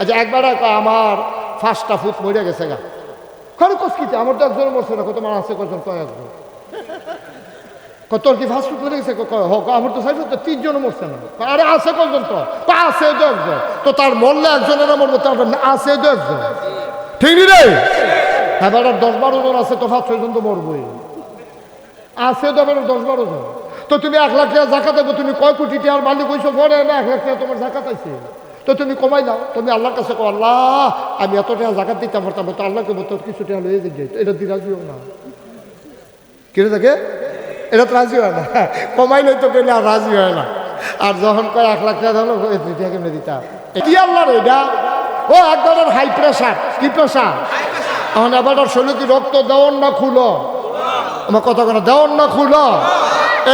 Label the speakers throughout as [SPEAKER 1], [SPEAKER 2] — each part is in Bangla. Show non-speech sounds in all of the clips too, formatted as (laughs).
[SPEAKER 1] আচ্ছা একবার এক আমার ফার্স্টটা ফুট মরে গেছে গা। খরে কসকিতে আমার তো একজন মরছে না, কত মার আছে কজন কয় একজন? কত কি ফার্স্ট ফুট মরে গেছে ক- আমার তো সাইজ তো তিনজন মরছে না। আরে, আছে কজন তো? আছে তো একজন। তো তার মরলে একজনের মরবো, তার আছে তো একজন। ঠিক রে? হ্যাঁ দশ বারো জন আছে তো ফার্স্ট ছয়জন তো মরবই। আছে তো বেটার দশ বারো জন। তো তুমি এক লাখ টাকা জাকাত দেবো, তুমি কয় কোটি টাকার মালিক হইছো পরে না, এক লাখ টাকা তোমার জাকাত আছে। তো তুমি কমাই দাও তুমি আল্লাহর কাছে কো আল্লাহ, আমি এত টাকা জাকাত দিতে পারতাম তো আল্লাহকে বলতো কিছু টাকা লয়ে দিতে এটা দিয়ে রাজি না। কিনে থাকে এটা তো রাজি হয় না। (laughs) কমাই নাই তো পেলে আর রাজি হয় না। আর যখন কয়, এক লাখ টাকা হলো এই দুই টাকা কেমনে দিতাম? কি আল্লাহর এটা? ও, এক ধরনের হাই প্রেশার কি প্রেশার এখন এবার শরীর কি রক্ত দেওয়ার না খুলো? আমার কথা কথা দেওয়ার না খুলো।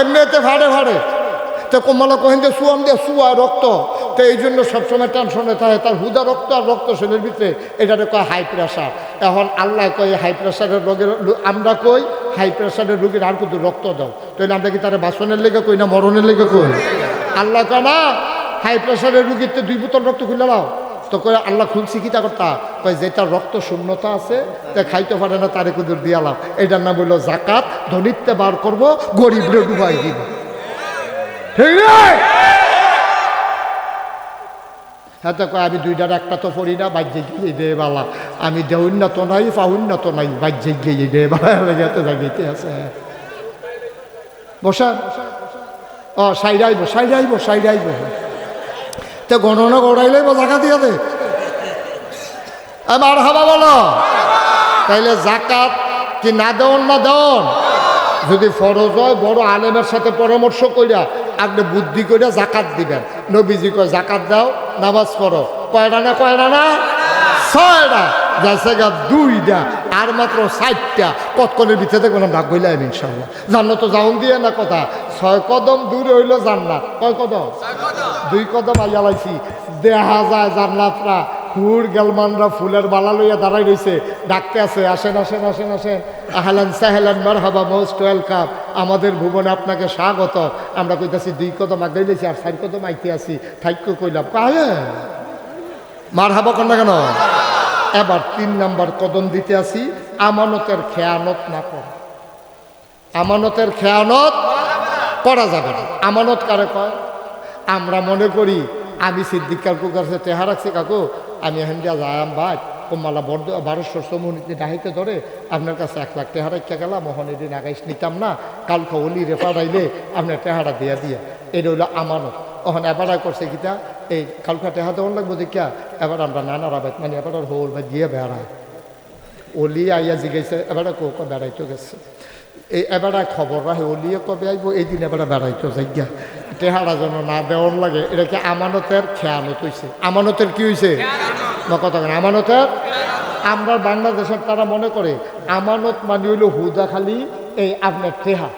[SPEAKER 1] এমনিতে ভাড়ে ভাড়ে তো কমলা কহেন যে, সুয়াম দিয়ে সুয়া রক্ত। তো এই জন্য সবসময় টেনশনে থাকে। তার হুদা রক্ত আর রক্ত শরীরের ভিতরে এটাতে কয় হাই প্রেশার এখন আল্লাহ কয় হাই প্রেশারের রোগের আমরা কই হাই প্রেশারের রোগীর আর কিন্তু রক্ত দাও। তো আমরা কি তারা বাসনের লেগে কই না মরণের লেগে কই? আল্লাহ কয়, না হাই প্রেশারের রুগীর তো দুই বোতল রক্ত খুলে দাও। তো কয়, আল্লাহ খুলছি কি তা করতা? কয় যেটা রক্ত শূন্যতা আছে, তা খাইতে পারে না, তারে কুদুর দিয়ালাম এটার নাম হইল জাকাত ধনিত্বে বার করব, গরিবরে ডুবাই দিব। ঠিক হ্যাঁ তো কয়, আমি দুইটার একটা তো পড়ি না, বাহ্যিক গিয়ে দে বালা। আমি দেউন্নত নাই ফাউন্নত নাই, বাহ্যিক গিয়ে দে বালা। গেতে জাগিতে আছে। বসা। ও সাইড আইব সাইড আইব তো গণনা গড়াইলে জাকা দিয়া দে। আমার হাবা বলো। তাইলে জাকাত কি না দেওয়ান না দেওয়ান যদি ফরজ হয়, বড় আলেমের সাথে পরামর্শ কইরা আপনি বুদ্ধি কইরা জাকাত দিবেন। নবীজি কয় জাকাত দাও নামাজ পড়ো। কয়টা না কয়টা না? ছয়টা জায়গা গা দুইটা আর মাত্র ষাটটা কতক্ষণের ভিতরে দেখবেন ডাক হইলে আমি ইনশাল্লাহ জান্নাত তো যাউন দিয়ে না কথা। ছয় কদম দূরে হইল জান্নাত। কয় কদম। দুই কদম আইয়া লাইছি। দেখা যায় জান্নাতরা হুর গেলমানরা ফুলের বালা লইয়া দাঁড়াই রইছে। ডাকতে আছে, আসেন আসেন আসেন আসেন। আহলান সাহেলান মার হাবা মোস্ট ওয়েলকাম। আমাদের ভুবনে আপনাকে স্বাগত। আমরা কইতাছি, দুই কদম আগে লইছি আর চার কদম আইতে আছি। থাইক্য কইলাম, কাহে? মার হাবা কর না কেন? এবার তিন নাম্বার কদম দিতে আসি আমানতের খেয়ানত না কর আমানতের খেয়ানত করা যাবে না। আমানত কারে কয়? আমরা মনে করি আমি সিদ্দিক কাকুর কাছে তেহা রাখছি, কাকু, আমি এখান দিয়া যায়াম ভাই কমালা বড় বারোশো সমুনিতে ডাহিতে ধরে আপনার কাছে এক লাখ টেহা রাখা গেলাম মোহন এদিন আগাইশ নিতাম না, কালকে অলি রেফার আইলে আপনার টেহারা দিয়া দিয়া এটা হইল আমানত। ওখান এবার করছে কিতা এই কালকা টেহা দেওয়ার লাগবো দেখিয়া, এবার আমরা নানা রাবাত মানে এবার হোল বা দিয়ে বেড়ায় অলি আইয়া জিগাইছে এবারে কো কো বেড়াইতে গেছে? এই এবারে খবর রাখে, অলিয়ে কবে আইব? এই দিন এবারে বেড়াইতে যাইয়া টেহারা যেন না দেওয়ার লাগে এটাকে আমানতের খেয়ানত হইছে? আমানতের কি হইছে? বা কথা আমানতের? আমরা বাংলাদেশের তারা মনে করে, আমানত মানে হইল হুদা খালি, এই আপনার টেহা।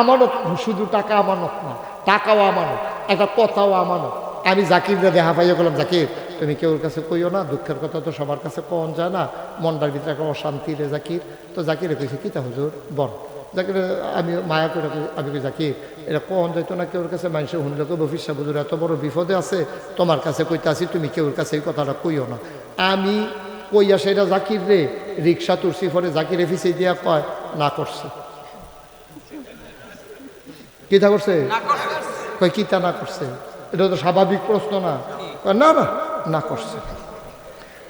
[SPEAKER 1] আমানত শুধু টাকা আমানত না, টাকাও আমানত, একটা কথাও আমানত। আমি জাকিররা দেখা পাইয়া গেলাম জাকির, তুমি কেউর কাছে কইও না, দুঃখের কথা তো সবার কাছে কন যায় না, মনটার ভিতরে একটা অশান্তি রে জাকির। তো জাকিরে কইছে কিতা হুজুর, বল। জাকির আমি মায়া করে কই- আমি কই জাকির এটা কন যাইতো না কেউর কাছে? মানুষের শুনলে কেউ বফিসা বুঝুর এত বড় বিপদে আছে তোমার কাছে কইতে আসি তুমি কেউর কাছে এই কথাটা কইও না। আমি কইয়া সেটা জাকির রে রিক্সা তুলসি পরে জাকির এফিসে দিয়া কয় না করছে। কিতা করছে? কয় কিতা না করছে? এটা তো স্বাভাবিক প্রশ্ন না। না না না করছে।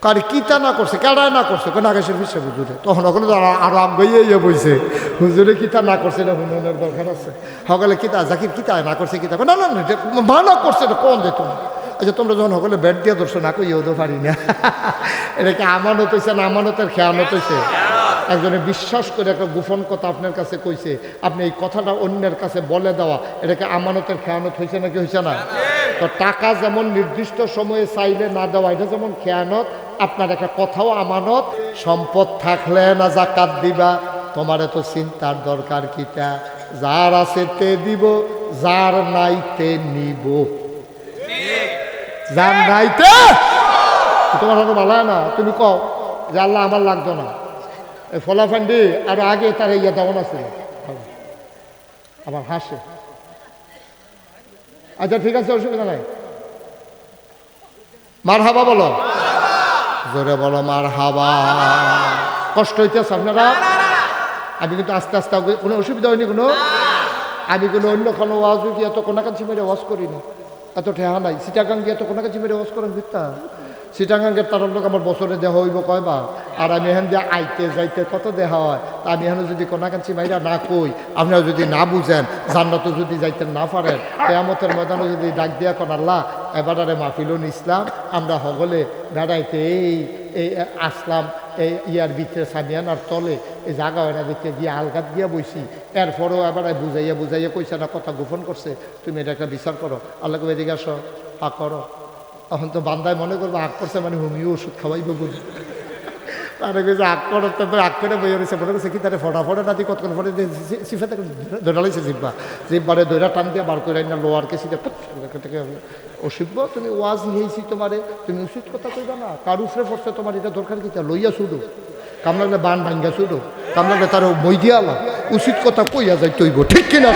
[SPEAKER 1] কার কিতা না করছে? কেডায় না করছে? কোন আগে ফিসে হুজুরে। তখন ওখানে তো আরো- আরও আগাইয়ে ইয়ে বইছে। হুজুরে কিতা না করছে, এটা হুননের দরকার আছে। সকলে কিতা জাকির কিতা না করছে কিতা না না না ভালো করছে, এটা কোন যেত তুমি? আচ্ছা তোমরা যখন সকলে বেড দিয়ে ধরছো, না কই ইয়েও পারি না। (laughs) এটা কি আমানত হয়েছে না আমানতের খেয়ানত হয়েছে একজনে বিশ্বাস করে একটা গোপন কথা আপনার কাছে কইছে, আপনি এই কথাটা অন্যের কাছে বলে দেওয়া এটাকে আমানতের খেয়ানত হয়েছে নাকি হয়েছে না? তো টাকা যেমন নির্দিষ্ট সময়ে চাইলে না দেওয়া, এটা যেমন খেয়ানত, আপনার একটা কথাও আমানত, সম্পদ থাকলে না জাকাত দিবা। তোমার এত চিন্তার দরকার কিটা যার আছে তে দিব যার নাই তে নিব। যার নাইতে তোমার হয়তো ভালো না। তুমি কও যে আল্লাহ আমার লাগতো না এই ফলাফান্ডি আর আগে তার ইয়ে দেওয়ান আছে। আবার হাসে আচ্ছা ঠিক আছে, অসুবিধা নাই। মার হাবা বলো। জোরে বলো মার হাবা কষ্ট হইতেছে আপনারা আমি কিন্তু আস্তে আস্তে কোনো অসুবিধা হয়নি কোনো আমি কোনো অন্য কোনো ওয়াজ কি এত কোনাকাঞ্চি মেরে ওয়াজ করি না এত ঠেহা নাই। সিটাগাং গিয়ে এত কোনাকাঞ্চি মেরে ওয়াজ করেন ভিত্তা সিটাগাঙ্গের তার লোক আমার বছরে দেহা হইব কয়বা আর আমি এখান দিয়ে আইতে যাইতে কত দেহা হয়। তা আমি এখানে যদি কোনাকাঞ্চি মাইরা না কই আপনারা যদি না বুঝেন জান্নাতও যদি যাইতে না পারেন কেয়ামতের ময়দানে যদি ডাক দিয়া কোন আল্লাহ এবারে মাহফিলুন ইসলাম আমরা হগলে বেড়াইতে এই এই আসলাম এই ইয়ার ভিতরে সামিয়ানার তলে এই জায়গা হয় না দেখতে গিয়ে আলগাত দিয়া বইছি এরপরেও এবার বুঝাইয়া বুঝাইয়া কইছে না কথা গোপন করছে তুমি এটা একটা বিচার করো আল্লাহকে এদিকে আসো হা করো তখন তো বান্দায় মনে করব আগ করছে মানে হোমিও ওষুধ খাওয়াইব বুঝি তারা কইছে আগ করো তো আগ করে বই রয়েছে মনে করছে কি তারা ফটা ফটা নাতি কতক্ষণ ফটে সিফাতে ধরালাইছে জিব্বা জিব্বারে দৈরা টান দিয়ে বার করে না লোয়ারকে সিধে থেকে তুমি ওয়াজ নিয়েছি তোমারে তুমি উচিত কথা কইবা না কার উপরে পড়ছে তোমার এটা দরকার কি তা লইয়া শুধু কামলাগলে বান ভাঙ্গা ছুটো কামলাগলে তার বই দিয়া আলো উচিত কথা কইয়া যায় তৈব। ঠিক কিনা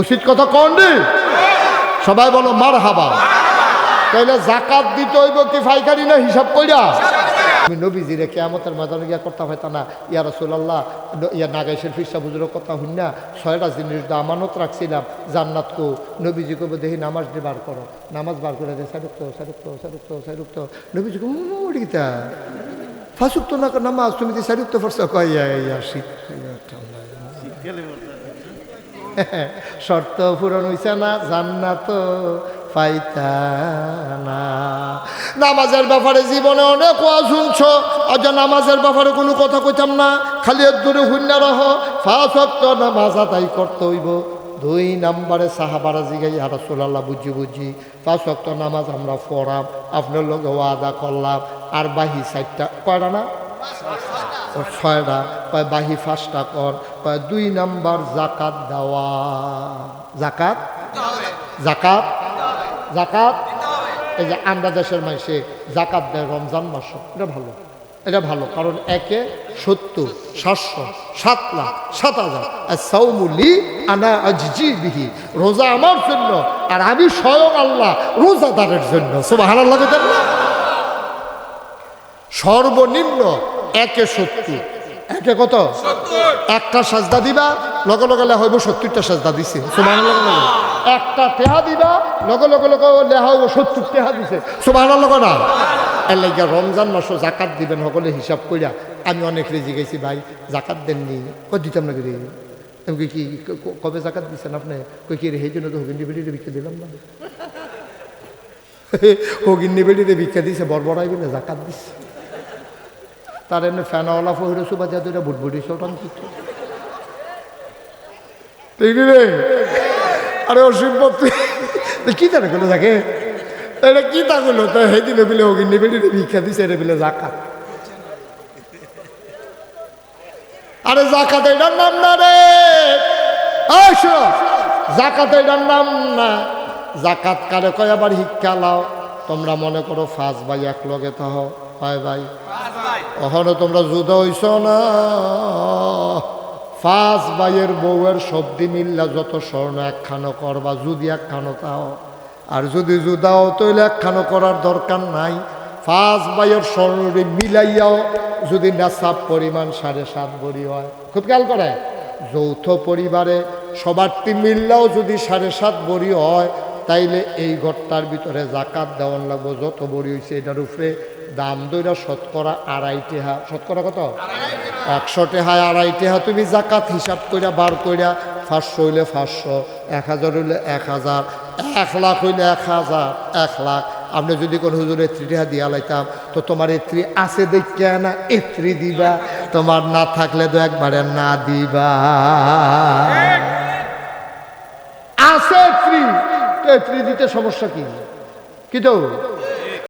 [SPEAKER 1] উচিত কথা কন দি। সবাই বলো মার হাবা তাইলে জাকাত দিতে হইব কি ফাইকারি না হিসাব কইরা আমি নবীজিরে কেয়ামতের ময়দানে গিয়া করতে হইতা না। ইয়া রসুল্লাহ ইয়া নাগাইশের ফিসা বুজুর কথা হইন না। ছয়টা জিনিস আমানত রাখছিলাম জান্নাত কো। নবীজি কবে দেখি নামাজ দিয়ে বার করো। নামাজ বার করে দে সারুক্ত সারুক্ত সারুক্ত সারুক্ত নবীজি কো মুড়িতা ফাঁসুক্ত না নামাজ তুমি যে সারুক্ত ফরস কয় ইয়া ইয়া শীত (laughs) শর্ত পূরণ হইছে না জান্নাত। পাইতানা। নামাজের ব্যাপারে জীবনে অনেক ওয়া শুনছ, আজ নামাজের ব্যাপারে কোনো কথা কইতাম না, খালি এর দূরে হুন্না রহ ফাঁস নামাজ আদায় করতে হইব। দুই নাম্বারে সাহাবারা জিগাই হারা সোলাল্লাহ বুঝি বুঝি, পাঁচ অক্ত নামাজ আমরা পড়াম, আপনার লোকে ওয়াদা করলাম, আর বাহি সাইডটা কয়টা না ছয়টা কয়, বাহি ফাঁসটা কর। কয়, দুই নাম্বার জাকাত দেওয়া। জাকাত? জাকাত? জাকাত? এই যে আমরা দেশের মাসে জাকাত দেয় রমজান মাস এটা ভালো। এটা ভালো কারণ একে সত্তর সাতশো সাত লাখ সাত হাজার। আর আনা আজি বিহি। রোজা আমার জন্য আর আমি স্বয়ং আল্লাহ রোজাদারের জন্য। সর্বনিম্ন একে সত্তর। একে কত? একটা সাজদা দিবা লগে লগে লেখা হইব সত্তরটা সাজদা দিছে। সুমান একটা টেহা দিবা, লগে লগে লগে হইব সত্তর টেহা দিছে। সুমান লগে না। এর রমজান মাসও জাকাত দিবেন, সকলে হিসাব কইরা, আমি অনেক রেজি গেছি ভাই, জাকাত দেননি। কই দিতাম না রে। আমি কি কবে জাকাত দিচ্ছেন আপনি? কই, কি রে সেই জন্য তো হগিন্দি বেড়িতে ভিক্ষা দিলাম না। (laughs) হগিন্দি বেড়িতে ভিক্ষা দিছে, বড়বড়াই বলে জাকাত দিচ্ছে তার এমনি ফ্যানওয়ালা ফহির সুবা যা দুইটা বুটবুটি শোটান কিছু রে? আরে অসিব্য তুই কি তারা গেলো থাকে? এটা কি তা গেলো তো সেদিনে বিলে ওকে নেবেলি ভিক্ষা দিছে রে বিলে জাকাত আরে জাকাত এটার নাম না রে। জাকাত এটার নাম না। জাকাত কারে কয় আবার শিক্ষা লাও? তোমরা মনে করো ফাঁস ভাই এক লগে তাহ হয় ভাই। ওখানে তোমরা যুদ্ধ হইছ না। ফাঁস ভাইয়ের বউয়ের সবদি মিল্লা যত স্বর্ণ একখানো করবা, যদি একখানো তাও আর যদি জুদাও তৈলে একখানো করার দরকার নাই। ফাঁস ভাইয়ের স্বর্ণরে মিলাইয়াও, যদি নেশাব পরিমাণ সাড়ে সাত ভরি হয়। খুব খেয়াল করে, যৌথ পরিবারে সবারটি মিললেও যদি সাড়ে সাত ভরি হয়, তাইলে এই ঘরটার ভিতরে জাকাত দেওয়ান লাগবো, যত বড়ি হয়েছে এটার উপরে দাম দইরা শতকরা আড়াই টেহা। শতকরা কত? একশো টেহায় আড়াই টেহা, তুমি জাকাত হিসাব কইরা বার কইরা পাঁচশো হইলে পাঁচশো, এক হাজার হইলে এক হাজার, এক লাখ হইলে এক হাজার, এক লাখ। আপনি যদি কোনো হুজুর এত্রি টেহা দিয়া লাইতাম, তো তোমার এত্রি আছে দেখে না এত্রি দিবা, তোমার না থাকলে তো একবারে না দিবা। আছে এত্রি, তো এত্রি দিতে সমস্যা কি? কি তো?